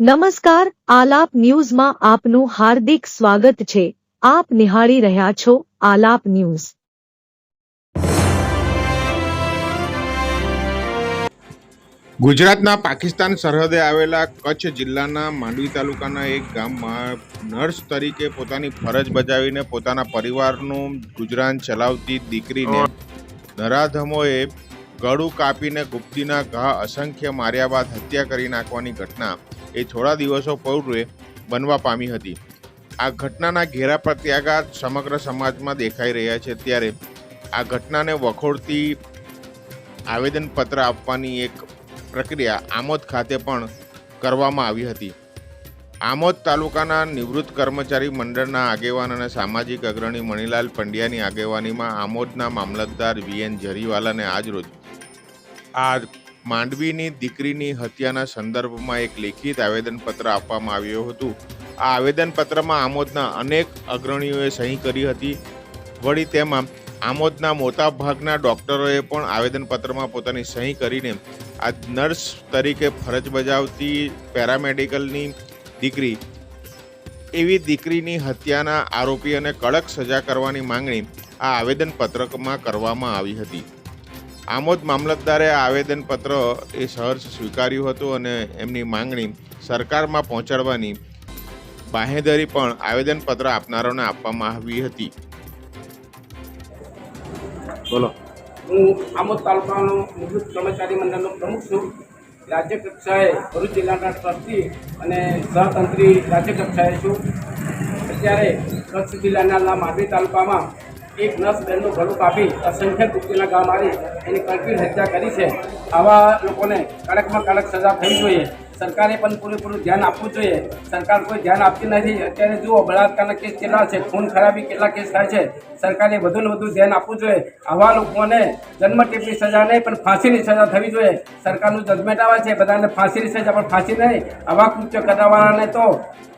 નમસ્કાર, આલાપ ન્યૂઝમાં આપનું હાર્દિક સ્વાગત છે. આપ નિહાળી રહ્યા છો આલાપ ન્યૂઝ. ગુજરાતના પાકિસ્તાન સરહદે આવેલા કચ્છ જિલ્લાના માંડવી તાલુકાના એક ગામમાં નર્સ તરીકે પોતાની ફરજ બજાવીને પોતાના પરિવારનું ગુજરાન ચલાવતી દીકરીને નરાધમોએ ગળું કાપીને ગુપ્તીના ઘા અસંખ્ય માર્યા બાદ હત્યા કરી નાખવાની ઘટના એ થોડા દિવસો પૂર્વે બનવા પામી હતી. આ ઘટનાના ઘેરા પ્રત્યાઘાત સમગ્ર સમાજમાં દેખાઈ રહ્યા છે ત્યારે આ ઘટનાને વખોડતી આવેદનપત્ર આપવાની એક પ્રક્રિયા આમોદ ખાતે પણ કરવામાં આવી હતી. આમોદ તાલુકાના નિવૃત્ત કર્મચારી મંડળના આગેવાન અને સામાજિક અગ્રણી મણિલાલ પંડ્યાની આગેવાનીમાં આમોદના મામલતદાર વીએન જરીવાલાને આજરોજ આ માંડવીની દીકરીની હત્યાના સંદર્ભમાં એક લેખિત આવેદનપત્ર આપવામાં આવ્યું હતું. આ આવેદનપત્રમાં આમોદના અનેક અગ્રણીઓએ સહી કરી હતી. વળી તેમાં આમોદના મોટા ભાગના ડૉક્ટરોએ પણ આવેદનપત્રમાં પોતાની સહી કરીને આ નર્સ તરીકે ફરજ બજાવતી પેરામેડિકલની દીકરી, એવી દીકરીની હત્યાના આરોપીઓને કડક સજા કરવાની માંગણી આ આવેદનપત્રકમાં કરવામાં આવી હતી. આમોદ મામલતદારે આવેદનપત્ર એ સહર્ષ સ્વીકાર્યું હતું અને એમની માંગણી સરકારમાં પહોંચાડવાની બાહેધરી પણ આવેદનપત્ર આપનારોને આપવામાં આવી હતી. બોલો. હું આમોદ તાલુકાનો નિવૃત્ત કર્મચારી મંડળનો પ્રમુખ છું. રાજ્ય કક્ષાએ ભરૂચ જિલ્લાના ટ્રસ્ટી અને સહતંત્રી રાજ્ય કક્ષાએ છું. અત્યારે કચ્છ જિલ્લાના માંડવી તાલુકામાં એક નર્સ બેનનું ગળું કાપી અસંખ્ય કુટીના ગામ મારી એની કલ્પિત હત્યા કરી છે. આવા લોકોને કડકમાં કડક સજા થવી જોઈએ. સરકારે પણ પૂરેપૂરું ધ્યાન આપવું જોઈએ. સરકાર કોઈ ધ્યાન આપતી નથી. અત્યારે જુઓ, બળાત્કારના કેસ કેટલા છે, ખૂન ખરાબી કેટલા કેસ થાય છે. સરકારે વધુને વધુ ધ્યાન આપવું જોઈએ. આવા લોકોને જન્મટીપની સજા નહીં, પણ ફાંસીની સજા થવી જોઈએ. સરકારનું જજમેન્ટ આવે છે, બધાને ફાંસીની સજા, પણ ફાંસી નહીં. આવા કૃત્ય કરવાવાળાને તો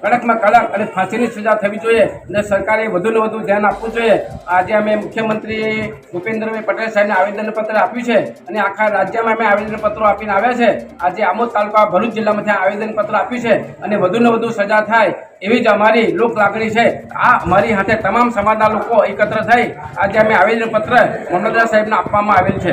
કડકમાં કડક અને ફાંસીની સજા થવી જોઈએ અને સરકારે વધુને વધુ ધ્યાન આપવું જોઈએ. આજે અમે મુખ્યમંત્રી ભૂપેન્દ્રભાઈ પટેલ સાહેબને આવેદનપત્ર આપ્યું છે અને આખા રાજ્યમાં અમે આવેદનપત્રો આપીને આવ્યા છે. આજે આમોદ તાલુકા ભરૂચ જિલ્લામાંથી આ આવેદનપત્ર આપ્યું છે અને વધુને વધુ સજા થાય એવી જ અમારી લોક લાગણી છે. આ અમારી હાથે તમામ સમાજના લોકો એકત્ર થઈ આજે અમે આવેદનપત્ર મામલતદાર સાહેબને આપવામાં આવેલ છે.